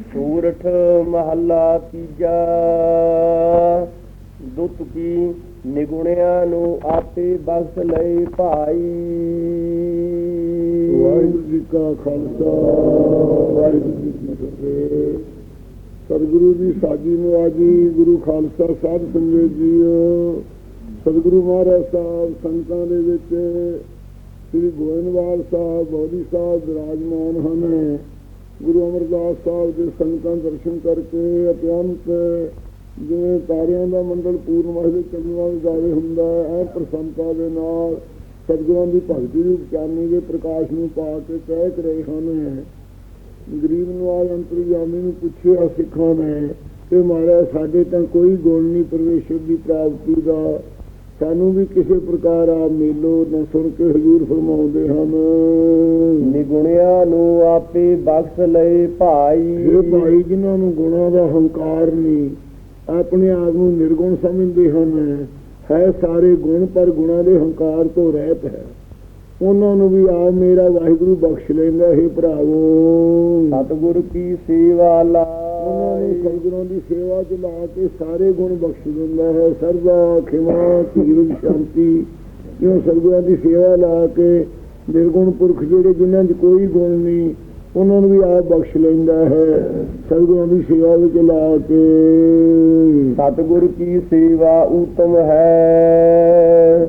ਸੂਰਠ ਮਹੱਲਾ ਤੀਜਾ। ਦੁੱਤ ਕੀ ਨਿਗੁਣਿਆਂ ਨੂੰ ਆਪੇ ਬਖਸ਼ ਲਈ ਭਾਈ। ਵਾਹਿਗੁਰੂ ਜੀ ਕਾ ਖਾਲਸਾ, ਵਾਹਿਗੁਰੂ ਜੀ ਕੀ ਫਤਿਹ। ਸਤਿਗੁਰੂ ਦੀ ਸਾਜੀ ਨਿਵਾਜੀ ਗੁਰੂ ਖਾਲਸਾ ਸਾਹਿਬ ਸੰਗਤ ਜੀਓ ਸਤਿਗੁਰੂ ਮਹਾਰਾਜ ਸਾਹਿਬ ਸੰਤਾਂ ਦੇ ਵਿੱਚ ਸ੍ਰੀ ਗੋਇੰਦਵਾਲ ਸਾਹਿਬ, ਬੋਧੀ ਸਾਹਿਬ ਵਿਰਾਜਮਾਨ ਹਨ। ਗੁਰੂ ਅਮਰਦਾਸ ਸਾਹਿਬ ਦੇ ਸੰਗਤਾਂ ਦਰਸ਼ਨ ਕਰਕੇ ਅਤਿਅੰਤ ਜਿਵੇਂ ਤਾਰਿਆਂ ਦਾ ਮੰਡਲ ਪੂਰਨਮਾਸ ਦੇ ਚੰਦਰਮਾ ਦੇ ਜਾਵੇ ਹੁੰਦਾ ਹੈ ਐ ਪ੍ਰਸੰਨਤਾ ਦੇ ਨਾਲ ਸਤਿਗੁਰਾਂ ਦੀ ਭਗਤੀ ਦੀ ਚਾਨਣੀ ਦੇ ਪ੍ਰਕਾਸ਼ ਨੂੰ ਪਾ ਕੇ ਕਹਿ ਕੇ ਰਹੇ ਹਨ। ਗਰੀਬ ਨਵਾਜ ਅੰਤਰਜਾਮੀ ਨੂੰ ਪੁੱਛਿਆ, ਸਿੱਖਾਂ ਨੇ ਕਿ ਮਹਾਰਾਜ ਸਾਡੇ ਤਾਂ ਕੋਈ ਗੁਣ ਨਹੀਂ, ਪਰਮੇਸ਼ਰ ਦੀ ਪ੍ਰਾਪਤੀ ਦਾ ਸਾਨੂੰ ਵੀ ਕਿਸੇ ਪ੍ਰਕਾਰ ਆ ਮੇਲੋ ਨਾ ਸੁਣ ਕੇ ਹਜ਼ੂਰ ਫਰਮਾਉਂਦੇ ਹਨ। ਨਿਗੁਣਿਆਂ ਨੂੰ ਆਪੇ ਬਖਸ਼ ਲਈ ਭਾਈ। ਇਹ ਭਾਈ ਜਿਨ੍ਹਾਂ ਨੂੰ ਗੁਣਾਂ ਦਾ ਹੰਕਾਰ ਨਹੀਂ ਆਪਣੇ ਆਪ ਨੂੰ ਨਿਰਗੁਣ ਸਮਝਦੇ ਹਨ। ਹੈ ਸਾਰੇ ਗੁਣ ਪਰ ਗੁਣਾਂ ਦੇ ਹੰਕਾਰ ਤੋਂ ਰਹਿਤ ਹੈ। ਉਹਨਾਂ ਨੂੰ ਵੀ ਆ ਮੇਰਾ ਵਾਹਿਗੁਰੂ ਬਖਸ਼ ਲੈਂਦਾ ਹੈ ਭਰਾਵੋ। ਸਤਿਗੁਰ ਕੀ ਸੇਵਾ ਉਹਨਾਂ ਨੂੰ ਸਤਿਗੁਰਾਂ ਦੀ ਸੇਵਾ ਚ ਲਾ ਕੇ ਸਾਰੇ ਗੁਣ ਬਖਸ਼ ਦਿੰਦਾ ਹੈ। ਸਰਦਾ ਖਿਮਾ ਧੀਰਜ ਸ਼ਾਂਤੀ। ਕਿਉਂ ਸਤਿਗੁਰਾਂ ਦੀ ਸੇਵਾ ਲਾ ਕੇ ਨਿਰਗੁਣ ਪੁਰਖ ਜਿਹੜੇ ਜਿਨ੍ਹਾਂ 'ਚ ਕੋਈ ਗੁਣ ਨਹੀਂ, ਉਹਨਾਂ ਨੂੰ ਵੀ ਆਪ ਬਖਸ਼ ਲੈਂਦਾ ਹੈ। ਸਤਿਗੁਰਾਂ ਦੀ ਸੇਵਾ ਵਿੱਚ ਲਾ ਕੇ ਸਤਿਗੁਰ ਕੀ ਸੇਵਾ ਉਤਮ ਹੈ।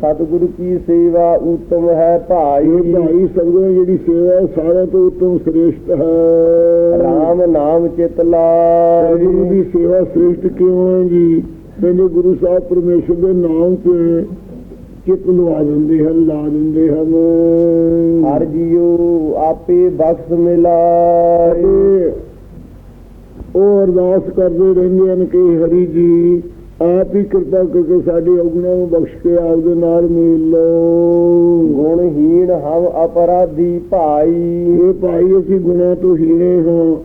ਸਤਿਗੁਰ ਕੀ ਸੇਵਾ ਉਤਮ ਹੈ ਭਾਈ। ਭਾਈ ਸਤਿਗੁਰਾਂ ਜਿਹੜੀ ਸੇਵਾ ਸਾਰਿਆਂ ਤੋਂ ਉੱਤਮ ਸ੍ਰੇਸ਼ਟ ਹੈ। ਰਾਮ ਨਾਮ ਚਿਤ ਗੁਰੂ ਲਾਈ ਦੀ ਸੇਵਾ ਸ੍ਰੇਸ਼ਟ ਕਿਉਂ ਹੈ ਜੀ? ਕਹਿੰਦੇ ਗੁਰੂ ਸਾਹਿਬ ਪਰਮੇਸ਼ਰ ਦੇ ਨਾਮ ਤੇ ਚਿੱਤ ਲਵਾ ਦਿੰਦੇ ਹਨ ਲਾ ਦਿੰਦੇ ਹਨ। ਹਰ ਜੀਉ ਆਪੇ ਬਖਸ਼ ਅਤੇ ਉਹ ਅਰਦਾਸ ਕਰਦੇ ਰਹਿੰਦੇ ਹਨ ਕਿ ਹਰੀ ਜੀ ਆਪ ਹੀ ਕਿਰਪਾ ਕਰਕੇ ਸਾਡੇ ਔਗਣਾਂ ਨੂੰ ਬਖਸ਼ ਕੇ ਆਪ ਦੇ ਨਾਲ ਮਿਲ ਲਓ। ਗੁਣਹੀਣ ਹਮ ਅਪਰਾਧੀ ਭਾਈ। ਇਹ ਭਾਈ ਅਸੀਂ ਗੁਨਾਹ ਤੋਂ ਹੀਣੇ ਹਾਂ।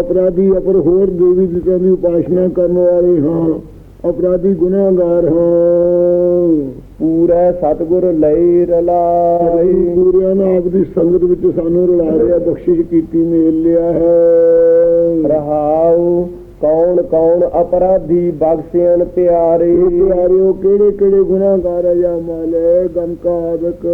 ਅਪਰਾਧੀ ਅਪਰ ਹੋਰ ਦੇਵੀ ਦੇਵਤਾਂ ਦੀ ਉਪਾਸਨਾ ਕਰਨ ਵਾਲੇ ਹਾਂ। ਅਪਰਾਧੀ ਗੁਨਾਹਗਾਰ ਹਾਂ। ਪੂਰਾ ਸਤਿਗੁਰ ਲਈ ਰਲਾਈ ਪੂਰਿਆਂ ਨੇ ਆਪ ਦੀ ਸੰਗਤ ਵਿੱਚ ਸਾਨੂੰ ਰਲਾ ਲਿਆ ਬਖਸ਼ਿਸ਼ ਕੀਤੀ ਮੇਲ ਲਿਆ ਹੈ। ਰਹਾਉ ਕੌਣ ਕੌਣ ਅਪਰਾਧੀ ਬਖਸ਼ਿਆਨ ਪਿਆਰੇ? ਪਿਆਰਿਓ ਕਿਹੜੇ ਕਿਹੜੇ ਗੁਨਾਹਗਾਰ ਅਜਾਮਲ ਗਨਕਾ ਆਦਕ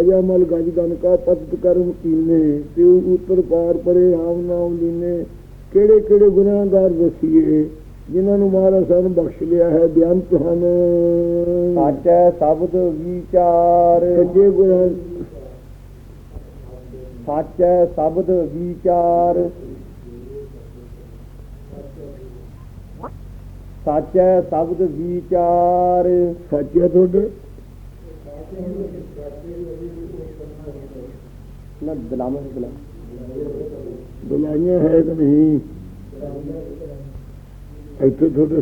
ਅਜਾਮਲ ਗਜ ਗਨਕਾ ਪਤਿਤ ਕਰਮ ਕੀਨੇ? ਤੇ ਉਤਰ ਪਾਰ ਪਰੇ ਆਮ ਨਾਮ ਲੀਨੇ। ਕਿਹੜੇ ਕਿਹੜੇ ਗੁਨਾਹਗਾਰ ਦਸੀਏ ਜਿਨ੍ਹਾਂ ਨੂੰ ਮਹਾਰਾਜ ਸਾਨੂੰ ਬਖਸ਼ ਲਿਆ ਹੈ ਬਿਆੰਤ ਹਨ। ਸਾਚੈ ਸ਼ਬਦ ਵਿਚਾਰ। ਸੱਚੇ ਗੁਰਾਂ ਸਾਚੈ ਸ਼ਬਦ ਵਿਚਾਰ। ਸਾਚੈ ਸ਼ਬਦ ਵਿਚਾਰ। ਸੱਚੇ ਤੁਹਾਡੇ? ਨਾ ਦਲਾਮਾ ਦਲਾ ਦੁਲਾਈਆਂ ਹੈ ਨਹੀਂ। ਇੱਥੇ ਤੁਹਾਡੇ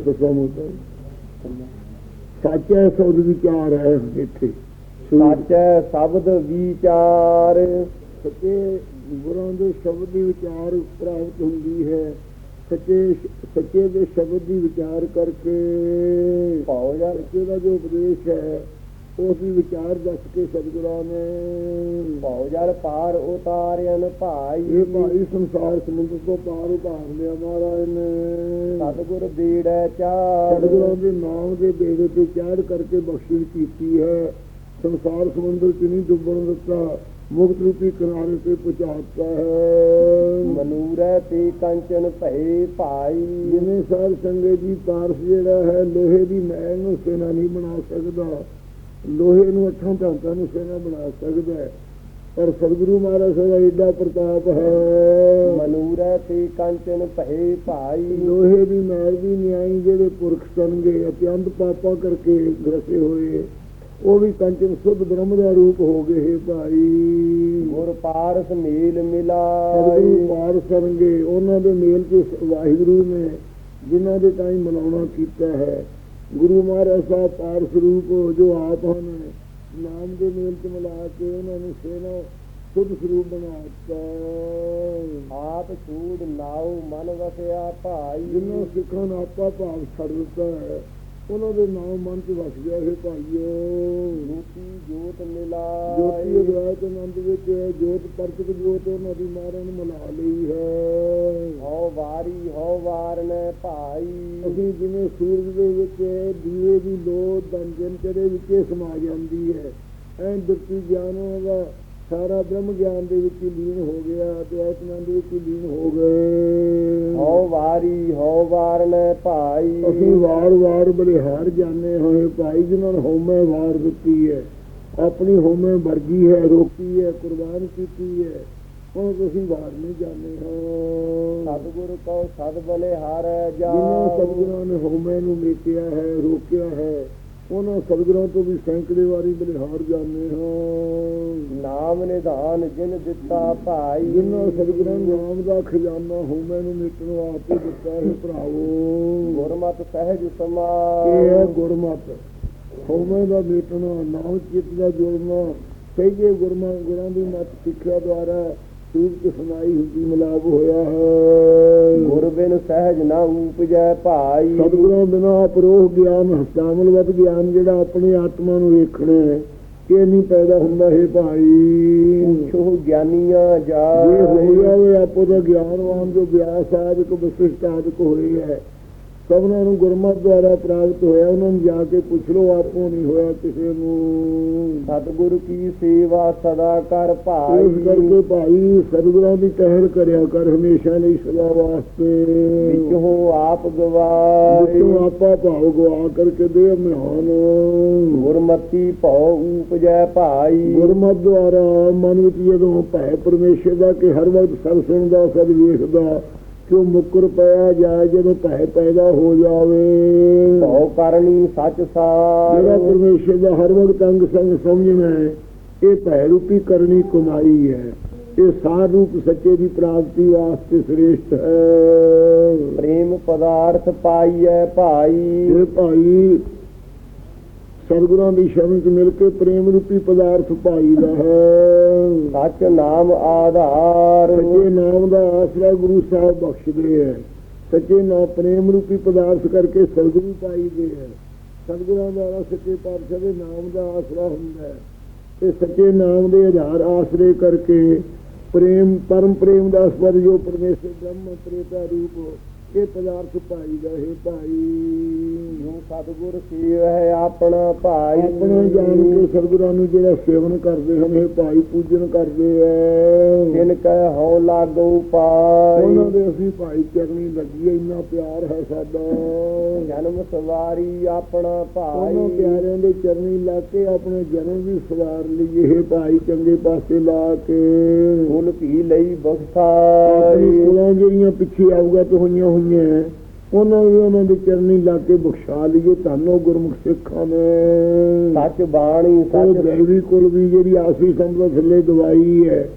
ਸੱਚਾ ਸੌਦ ਵਿਚਾਰ ਹੈ ਇੱਥੇ। ਸਾਚੈ ਸ਼ਬਦ ਵਿਚਾਰ। ਸੱਚੇ ਗੁਰਾਂ ਦੇ ਸ਼ਬਦ ਦੀ ਵਿਚਾਰ ਪ੍ਰਾਪਤ ਹੁੰਦੀ ਹੈ। ਸੱਚੇ ਸੱਚੇ ਦੇ ਸ਼ਬਦ ਦੀ ਵਿਚਾਰ ਕਰਕੇ ਪਾਓ ਯਾਰ। ਸੱਚੇ ਦਾ ਜੋ ਉਪਦੇਸ਼ ਹੈ ਉਸ ਦੀ ਵਿਚਾਰ ਦੱਸ ਕੇ ਸਤਿਗੁਰਾਂ ਨੇ ਪਾਓ ਯਾਰ ਪਾਰ ਉਤਾਰਿਆਨ ਭਾਈ। ਇਹ ਭਾਈ ਸੰਸਾਰ ਸਮੁੰਦਰ ਤੋਂ ਪਾਰ ਉਤਾਰ ਲਿਆ ਮਹਾਰਾਜ ਨੇ। ਸਤਿਗੁਰ ਬੀੜੈ ਚਾਰ ਸਤਿਗੁਰਾਂ ਦੇ ਨਾਮ ਦੇ ਬੇੜੇ ਤੇ ਚੜ੍ਹ ਕਰਕੇ ਬਖਸ਼ਿਸ਼ ਕੀਤੀ ਹੈ। ਸੰਸਾਰ ਸਮੁੰਦਰ ਚ ਨਹੀਂ ਡੁੱਬਣ ਦਿੱਤਾ। ਮੁਕਤ ਰੂਪੀ ਕਿਨਾਰੇ ਤੇ ਪਹੁੰਚਾਤਾ ਹੈ। ਮਨੂਰੈ ਤੇ ਕੰਚਨ ਭਏ ਭਾਈ। ਜਿਵੇਂ ਸਾਧ ਸੰਗਤ ਜੀ ਪਾਰਸ ਜਿਹੜਾ ਹੈ ਲੋਹੇ ਦੀ ਮੈਲ ਨੂੰ ਸੇਨਾ ਨਹੀਂ ਬਣਾ ਸਕਦਾ। ਲੋਹੇ ਨੂੰ ਅੱਠਾਂ ਧਾਤਾਂ ਨੂੰ ਸੇਨਾ ਬਣਾ ਸਕਦਾ ਹੈ। ਪਰ ਸਤਿਗੁਰੂ ਮਹਾਰਾਜ ਦਾ ਏਡਾ ਪ੍ਰਤਾਪ ਹੈ। ਮਨੂਰੈ ਤੇ ਕੰਚਨ ਭਏ ਭਾਈ। ਲੋਹੇ ਦੀ ਮੈਲ ਵੀ ਨਿਆਈ ਜਿਹੜੇ ਪੁਰਖ ਸਨਗੇ ਅਤਿਅੰਤ ਪਾਪਾਂ ਕਰਕੇ ਗ੍ਰਸੇ ਹੋਏ। ਉਹ ਵੀ ਕੰਚਨ ਸੁਧ ਬ੍ਰਹਮ ਦਾ ਰੂਪ ਹੋ ਗਏ ਹੈ ਭਾਈ। ਗੁਰ ਪਾਰਸ ਮੇਲ ਮਿਲਾਈ ਪਾਰ ਕਰਨਗੇ ਉਹਨਾਂ ਦੇ ਮੇਲ ਚ ਵਾਹਿਗੁਰੂ ਨੇ ਜਿਨ੍ਹਾਂ ਦੇ ਤਾਈਂ ਮਨਾਉਣਾ ਕੀਤਾ ਹੈ। ਗੁਰੂ ਮਹਾਰਾਜ ਸਾਹਿਬ ਪਾਰ ਸਰੂਪ ਜੋ ਆਪ ਹਨ ਨਾਮ ਦੇ ਮੇਲ ਚ ਮਿਲਾ ਕੇ ਉਹਨਾਂ ਨੂੰ ਸੇਨਾ ਸੁਧ ਸਰੂਪ ਬਣਾ ਦਿੱਤਾ। ਆਪ ਛੂੜ ਨਾਉ ਮਨ ਵਸਿਆ ਭਾਈ। ਜਿਨ੍ਹਾਂ ਸਿੱਖਾਂ ਨੂੰ ਆਪਾ ਭਾਵ ਛੱਡ ਦਿੱਤਾ ਹੈ। ਉਹਨਾਂ ਦੇ ਨਾਮ ਮਨ ਚ ਵਸ ਗਿਆ ਹੈ ਭਾਈਓ। ਜੋਤੀ ਜੋਤ ਜੋਤੀ ਮਿਲਾਈ ਅਦਵੈਤ ਆਨੰਦ ਵਿੱਚ ਜੋਤ ਪਰਤਕ ਜੋਤ ਉਹਨਾਂ ਦੀ ਮਾਰਨ ਮਿਲਾ ਲਈ ਹੈ। ਹਉ ਵਾਰੀ ਹਉ ਵਾਰਨ ਭਾਈ। ਅਸੀਂ ਜਿਵੇਂ ਸੂਰਜ ਦੇ ਵਿੱਚ ਦੀਵੇ ਦੀ ਲੋ ਦੰਜਨ ਚੜੇ ਵਿੱਚ ਸਮਾ ਜਾਂਦੀ ਹੈ। ਐਂ ਦੁਰਤੀ ਗਿਆਨ ਦਾ ਸਾਰਾ ਬ੍ਰਹਮ ਗਿਆਨ ਦੇ ਵਿੱਚ ਲੀਨ ਹੋ ਗਿਆ ਤੇ ਆਤਮਨ ਵਿੱਚ ਹੀ ਲੀਨ ਹੋ ਗਏ। ਹਉ ਵਾਰੀ ਹਉ ਵਾਰਨ ਭਾਈ। ਅਸੀਂ ਵਾਰ-ਵਾਰ ਬਲਿਹਾਰ ਜਾਣੇ ਹੋਏ ਭਾਈ ਜਿਨ੍ਹਾਂ ਨੇ ਹਉਮੈ ਵਾਰ ਦਿੱਤੀ ਹੈ। ਆਪਣੀ ਹਉਮੈ ਵਰਗੀ ਹੈ ਰੋਕੀ ਹੈ ਕੁਰਬਾਨ ਕੀਤੀ ਹੈ। ਉਹ ਤੁਸੀਂ ਵਾਰ ਨਹੀਂ ਜਾਣੇ ਹੋ। ਸਤਿਗੁਰ ਕਉ ਸਦ ਬਲੇ ਹਾਰ ਜਿਨ੍ਹਾਂ ਜਾ ਸਤਿਗੁਰਾਂ ਨੇ ਹਉਮੈ ਨੂੰ ਮੇਟਿਆ ਹੈ ਰੋਕਿਆ ਹੈ ਉਹਨਾਂ ਸਤਿਗੁਰਾਂ ਤੋਂ ਵੀ ਸੈਂਕੜੇ ਵਾਰੀ ਬਲਿਹਾਰ ਜਾਣੇ ਹਾਂ। ਨਾਮ ਨਿਧਾਨ ਜਿਨ ਦਿੱਤਾ ਭਾਈ। ਜਿਨ੍ਹਾਂ ਸਤਿਗੁਰਾਂ ਨਾਮ ਦਾ ਖਜ਼ਾਨਾ ਹਉਮੈ ਨੂੰ ਮੇਟਣ ਵਾਸਤੇ ਦਿੱਤਾ ਹੈ ਭਰਾਵੋ। ਗੁਰਮਤਿ ਸਹਿਜ ਇਹ ਹੈ ਗੁਰਮਤ। ਹਉਮੈ ਦਾ ਮੇਟਣਾ ਨਾਮ ਚਿੱਤ ਦਾ ਜੁੜਨਾ ਸਹੀਏ ਗੁਰਮਾ ਗੁਰਾਂ ਦੀ ਮਤ ਸਿੱਖਿਆ ਦੁਆਰਾ ਸੂਰ ਚ ਸੁਣਾਈ ਹੁੰਦੀ ਮਿਲਾਪ ਹੋਇਆ ਹੈ। ਬਿਨ ਸਹਿਜ ਨਾ ਉਪਜੈ ਭਾਈ। ਸਤਿਗੁਰਾਂ ਬਿਨਾ ਅਪਰੋਹ ਗਿਆਨ ਹਸਤਾਮਲਵਤ ਗਿਆਨ ਜਿਹੜਾ ਆਪਣੀ ਆਤਮਾ ਨੂੰ ਵੇਖਣਾ ਹੈ ਇਹ ਨਹੀਂ ਪੈਦਾ ਹੁੰਦਾ ਹੈ ਭਾਈ। ਪੁੱਛੋ ਗਿਆਨੀਆਂ ਜੇ ਹੋ ਜਾਏ ਜਾਵੇ ਆਪੋ ਦਾ ਗਿਆਨਵਾਨ ਜੋ ਵਿਆਸ ਆਦਿਕ ਵਸਿਸ਼ਟ ਆਦਿਕ ਹੋਏ ਹੈ ਸਭਨਾਂ ਨੂੰ ਗੁਰਮਤਿ ਦੁਆਰਾ ਪ੍ਰਾਪਤ ਹੋਇਆ ਉਹਨਾਂ ਨੂੰ ਜਾ ਕੇ ਪੁੱਛ ਲਓ ਆਪੋ ਨਹੀਂ ਹੋਇਆ ਕਿਸੇ ਨੂੰ। ਸਤਿਗੁਰ ਕੀ ਸੇਵਾ ਸਦਾ ਕਰ ਇਸ ਭਾਈ ਕਰਕੇ ਭਾਈ ਸਤਿਗੁਰਾਂ ਦੀ ਟਹਿਲ ਕਰਿਆ ਕਰ ਹਮੇਸ਼ਾ ਲਈ ਸਦਾ ਵਾਸਤੇ। ਵਿਚੋਂ ਆਪ ਗਵਾਏ। ਵਿੱਚੋਂ ਆਪਾ ਭਾਵ ਗਵਾ ਕਰਕੇ ਦੇ ਮਿਹਾਨ। ਗੁਰਮਤੀ ਭਉ ਉਪਜੈ ਭਾਈ। ਗੁਰਮਤਿ ਦੁਆਰਾ ਮਨ ਵਿੱਚ ਜਦੋਂ ਭੈ ਪਰਮੇਸ਼ਰ ਦਾ ਕਿ ਹਰ ਵਕਤ ਸਭ ਸੁਣਦਾ ਸਭ ਵੇਖਦਾ ਕਿਉਂ ਮੁਕਰ ਪਿਆ ਜਾਏ ਜਦੋਂ ਭੈ ਪੈਦਾ ਹੋ ਜਾਵੇ? ਭਉ ਕਰਨੀ ਸੱਚ ਜਿਹੜਾ ਸਾਰ ਪਰਮੇਸ਼ਰ ਦਾ ਹਰ ਵਕਤ ਅੰਗ ਸੰਗ ਸਮਝਣਾ ਹੈ ਇਹ ਭੈ ਰੂਪੀ ਕਰਨੀ ਕਮਾਈ ਹੈ। ਇਹ ਸਾਰ ਰੂਪ ਸੱਚੇ ਦੀ ਪ੍ਰਾਪਤੀ ਵਾਸਤੇ ਸ੍ਰੇਸ਼ਟ ਹੈ। ਪ੍ਰੇਮ ਪਦਾਰਥ ਪਾਈਐ ਭਾਈ। ਇਹ ਭਾਈ ਸਤਿਗੁਰਾਂ ਦੀ ਸ਼ਰਨ ਚ ਮਿਲ ਕੇ ਪ੍ਰੇਮ ਰੂਪੀ ਪਦਾਰਥ ਪਾਈ ਦਾ ਹੈ। ਸੱਚ ਨਾਮ ਆਧਾਰ। ਸੱਚੇ ਨਾਮ ਦਾ ਆਸਰਾ ਗੁਰੂ ਸਾਹਿਬ ਬਖਸ਼ਦੇ ਹੈ। ਸੱਚੇ ਨਾਮ ਪ੍ਰੇਮ ਰੂਪੀ ਪਦਾਰਥ ਕਰਕੇ ਸਤਿਗੁਰੂ ਪਾਈਦੇ ਹੈ। ਸਤਿਗੁਰਾਂ ਦਾ ਸੱਚੇ ਪਾਤਸ਼ਾਹ ਦੇ ਨਾਮ ਦਾ ਆਸਰਾ ਹੁੰਦਾ ਹੈ ਤੇ ਸੱਚੇ ਨਾਮ ਦੇ ਆਧਾਰ ਆਸਰੇ ਕਰਕੇ ਪ੍ਰੇਮ ਪਰਮ ਪ੍ਰੇਮ ਦਾ ਸਵਰ ਜੋ ਪਰਮੇਸ਼ਰ ਬ੍ਰਹਮ ਪ੍ਰੇਤਾ ਰੂਪ ਇਹ ਪਦਾਰਥ ਪਾਈਦਾ ਹੈ ਭਾਈ। ਜੋ ਸਤਿਗੁਰ ਹੈ ਆਪਣਾ ਭਾਈ। ਆਪਣਾ ਜਾਣ ਕੇ ਸਤਿਗੁਰਾਂ ਨੂੰ ਜਿਹੜਾ ਸੇਵਨ ਕਰਦੇ ਹਨ ਇਹ ਭਾਈ ਪੂਜਨ ਕਰਦੇ ਐ ਜਿਨ ਕੈ ਹਉ ਲਾਗੋ ਪਾਈ। ਉਹਨਾਂ ਦੇ ਅਸੀਂ ਭਾਈ ਚਰਨੀ ਲੱਗੀ ਇੰਨਾ ਪਿਆਰ ਹੈ ਸਾਡਾ। ਜਨਮ ਸਵਾਰੀ ਆਪਣਾ ਭਾਈ। ਉਹਨਾਂ ਪਿਆਰਿਆਂ ਦੇ ਚਰਨੀ ਲਾ ਕੇ ਆਪਣੇ ਜਨਮ ਵੀ ਸਵਾਰ ਲਈਏ ਇਹ ਭਾਈ ਚੰਗੇ ਪਾਸੇ ਲਾ ਕੇ। ਫੁੱਲ ਭੀ ਲਈ ਬਖਸ਼ਾਈ। ਜਿਹੜੀਆਂ ਪਿੱਛੇ ਆਊਗਾ ਤੇ ਹੋਈਆਂ ਹੋਈਆਂ ਉਹਨਾਂ ਨੂੰ ਵੀ ਉਹਨਾਂ ਦੇ ਚਰਨੀ ਲਾ ਕੇ ਬਖਸ਼ਾ ਲਈਏ। ਧੰਨੋ ਗੁਰਮੁਖ ਸਿੱਖਾਂ ਨੇ। ਸੱਚ ਬਾਣੀ ਸੱਚ ਦੇਵੀ ਕੋਲ ਵੀ ਜਿਹੜੀ ਆਸੀ ਸੰਭਲ ਥੱਲੇ ਦਵਾਈ ਹੈ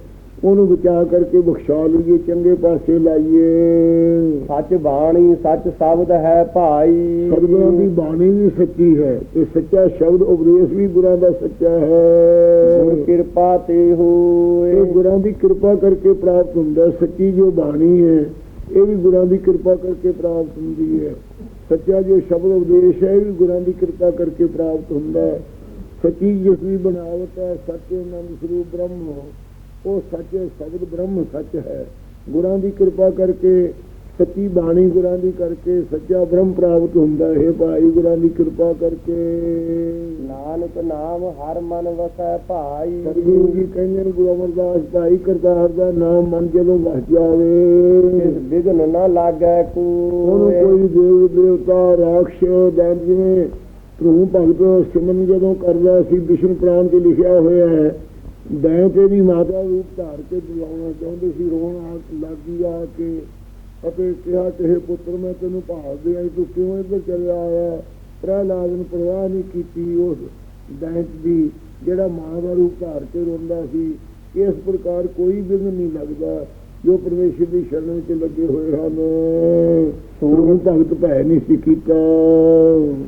ਉਹਨੂੰ ਬਚਾ ਕਰਕੇ ਬਖਸ਼ਾ ਲਈਏ ਚੰਗੇ ਪਾਸੇ ਲਾਈਏ। ਸੱਚ ਬਾਣੀ ਸੱਚ ਸ਼ਬਦ ਹੈ ਭਾਈ। ਸਤਿਗੁਰਾਂ ਦੀ ਬਾਣੀ ਵੀ ਸੱਚੀ ਹੈ ਤੇ ਸੱਚਾ ਸ਼ਬਦ ਉਪਦੇਸ਼ ਵੀ ਗੁਰਾਂ ਦਾ ਸੱਚਾ ਗੁਰ ਹੈ ਕਿਰਪਾ ਤੇ ਹੋਏ। ਗੁਰਾਂ ਦੀ ਕਿਰਪਾ ਕਰਕੇ ਪ੍ਰਾਪਤ ਹੁੰਦਾ। ਸੱਚੀ ਜੋ ਬਾਣੀ ਹੈ ਇਹ ਵੀ ਗੁਰਾਂ ਦੀ ਕਿਰਪਾ ਕਰਕੇ ਪ੍ਰਾਪਤ ਹੁੰਦੀ ਹੈ। ਸੱਚਾ ਜੋ ਸ਼ਬਦ ਉਪਦੇਸ਼ ਹੈ, ਇਹ ਵੀ ਗੁਰਾਂ ਦੀ ਕਿਰਪਾ ਕਰਕੇ ਪ੍ਰਾਪਤ ਹੁੰਦਾ ਹੈ। ਸੱਚੀ ਜਿਸ ਦੀ ਬਣਾਵਟ ਹੈ, ਸੱਚੇ ਆਨੰਦ ਸਰੂਪ ਬ੍ਰਹਮ ਉਹ ਸੱਚੇ ਸ਼ਬਦ ਬ੍ਰਹਮ ਸੱਚ ਹੈ। ਗੁਰਾਂ ਦੀ ਕਿਰਪਾ ਕਰਕੇ ਸੱਚੀ ਬਾਣੀ ਗੁਰਾਂ ਦੀ ਕਰਕੇ ਸੱਚਾ ਬ੍ਰਹਮ ਪ੍ਰਾਪਤ ਹੁੰਦਾ ਹੈ ਭਾਈ ਗੁਰਾਂ ਦੀ ਕਿਰਪਾ ਕਰਕੇ। ਨਾਨਕ ਨਾਮ ਹਰ ਮਨ ਵਸੈ ਭਾਈ। ਸਤਿਗੁਰੂ ਜੀ ਕਹਿੰਦੇ ਨੇ ਗੁਰੂ ਅਮਰਦਾਸ ਭਾਈ ਕਰਤਾਰ ਦਾ ਨਾਮ ਮਨ ਜਦੋਂ ਵਸ ਇਸ ਜਾਵੇ ਵਿਗਨ ਨਾ ਲਾਗੈ ਉਹਨੂੰ ਕੋਇ ਕੋਈ ਦੇਵ ਦੇਵਤਾ ਰਾਖਸ਼ ਦੈਨ ਜਿਵੇਂ ਪ੍ਰਭੂ ਭਗਤ ਸਿਮਰਨ ਜਦੋਂ ਕਰਦਾ ਸੀ ਵਿਸ਼ਨੂੰ ਪੁਰਾਣ ਤੇ ਲਿਖਿਆ ਹੋਇਆ ਹੈ ਦੈਂ ਤੇ ਦੀ ਮਾਤਾ ਰੂਪ ਧਾਰ ਕੇ ਬੁਲਾਉਣਾ ਚਾਹੁੰਦੇ ਸੀ ਰੋਣ ਲੱਗੀ ਆ ਕੇ ਅਤੇ ਕਿਹਾ ਕਿ "ਹੇ ਪੁੱਤਰ ਮੈਂ ਤੈਨੂੰ ਭਾਲਦੇ ਆਂ ਤੂੰ ਕਿਉਂ ਇੱਧਰ ਚਲਿਆ ਆਇਆ? ਪ੍ਰਹਿਲਾਦ ਨੂੰ ਪਰਵਾਹ ਨਹੀਂ ਕੀਤੀ ਉਸ ਦੈਂਤ ਦੀ ਜਿਹੜਾ ਮਾਂ ਦਾ ਰੂਪ ਧਾਰ ਕੇ ਰੋਂਦਾ ਸੀ। ਇਸ ਪ੍ਰਕਾਰ ਕੋਈ ਬਿਗਨ ਨਹੀਂ ਲੱਗਦਾ ਜੋ ਪਰਮੇਸ਼ਰ ਦੀ ਸ਼ਰਨ ਵਿੱਚ ਲੱਗੇ ਹੋਏ ਹਨ। ਸੂਰਮ ਭਗਤ ਭੈ ਨਹੀਂ ਸੀ ਕੀਤਾ।